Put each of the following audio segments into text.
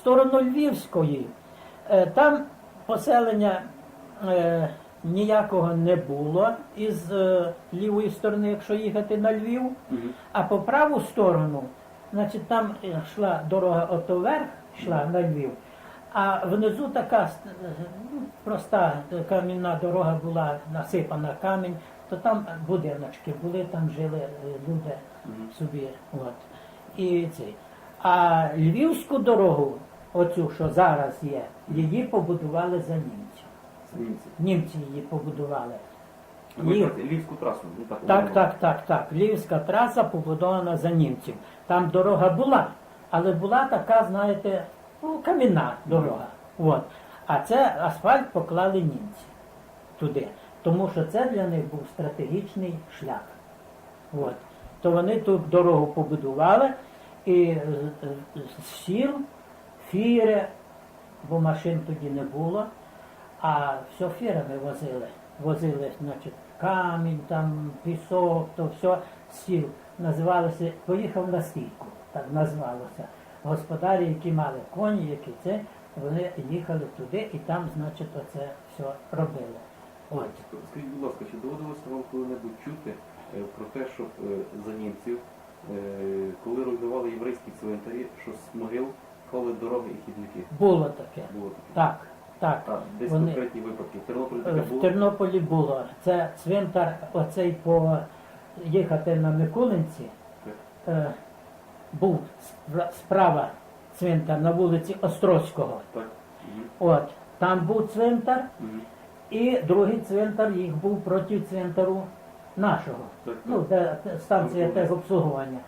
сторону Львівської, е, там поселення е, ніякого не було із е, лівої сторони, якщо їхати на Львів. А по праву сторону, значить, там йшла дорога ото вверх, йшла на Львів, а внизу така ну, проста камінна дорога була насипана камінь, то там будиночки були, там жили люди собі. От. І цей. А львівську дорогу, оцю, що зараз є, її побудували за німців. Німці. Німці її побудували. Кажете, Львівську трасу. Ну, так, Так, так, так, так. Львівська траса побудована за німців. Там дорога була, але була така, знаєте, ну, камінна дорога. От. А це асфальт поклали німці туди. Тому що це для них був стратегічний шлях. От. То вони ту дорогу побудували і з сіл, фіри, бо машин тоді не було, а все фірами возили. Возили, значить, камінь, там, пісок, то все сіл. Називалося, поїхав на стійку, так назвалося. Господарі, які мали коні, які це, вони їхали туди і там, значить, оце все робили. От. Скажіть, будь ласка, чи доводилося вам коли-небудь чути е, про те, що е, за німців, е, коли руйнували єврейські цвинтарі, що з могил клали дороги і хідники? Було таке. Було таке? Так, так. А, десь Вони- конкретні випадки. В Тернополі таке В було? Тернополі було. Це цвинтар, оцей по їхати на Микулинці. Е, був справа цвинтар на вулиці Острозького. Так. Мгм. От, там був цвинтар, Мгм. і другий цвинтар їх був проти цвинтару нашого. Так, Ну, так. де те- станція техобслуговування.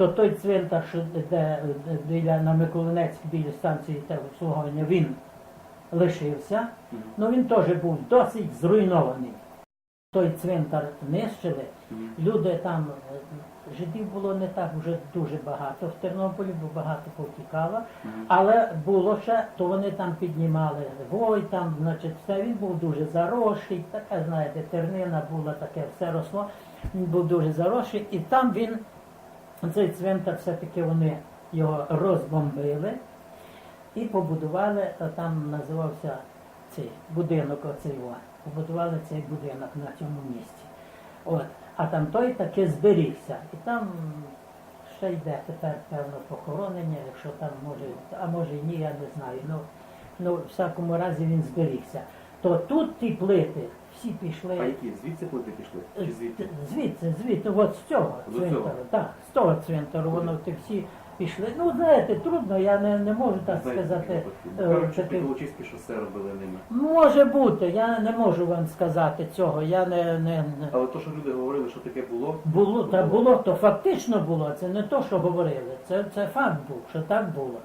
То той цвинтар, що де, де біля на Миколинецьк, біля станції техобслуговування, він лишився. Мгм. Ну він теж був досить зруйнований. Той цвинтар нищили. Люди там, е, жидів було не так вже дуже багато в Тернополі, бо багато повтікало. Але було ще, то вони там піднімали вой, там, значить, все. Він був дуже заросший, така, знаєте, тернина була, таке все росло. Він був дуже заросший. І там він, цей цвинтар, все-таки вони його розбомбили і побудували, там називався цей будинок, оцей о, побудували цей будинок на цьому місці. От. А там той таки зберігся. І там ще йде тепер певно похоронення, якщо там може, а може і ні, я не знаю. Ну, ну в всякому разі він зберігся. То тут ті плити всі пішли. А які? Звідси плити пішли? Чи звідти? Звідси, звідси, от з цього цвинтару. Так, з того цвинтару воно ті всі пішли. Ну, знаєте, трудно, я не, не можу так Знаєте, сказати. е, Кажуть, що таки- шосе робили ними. Може бути, я не можу вам сказати цього. Я не, не, не... Але то, що люди говорили, що таке було, було та було, то фактично було. Це не то, що говорили. Це, це факт був, що так було.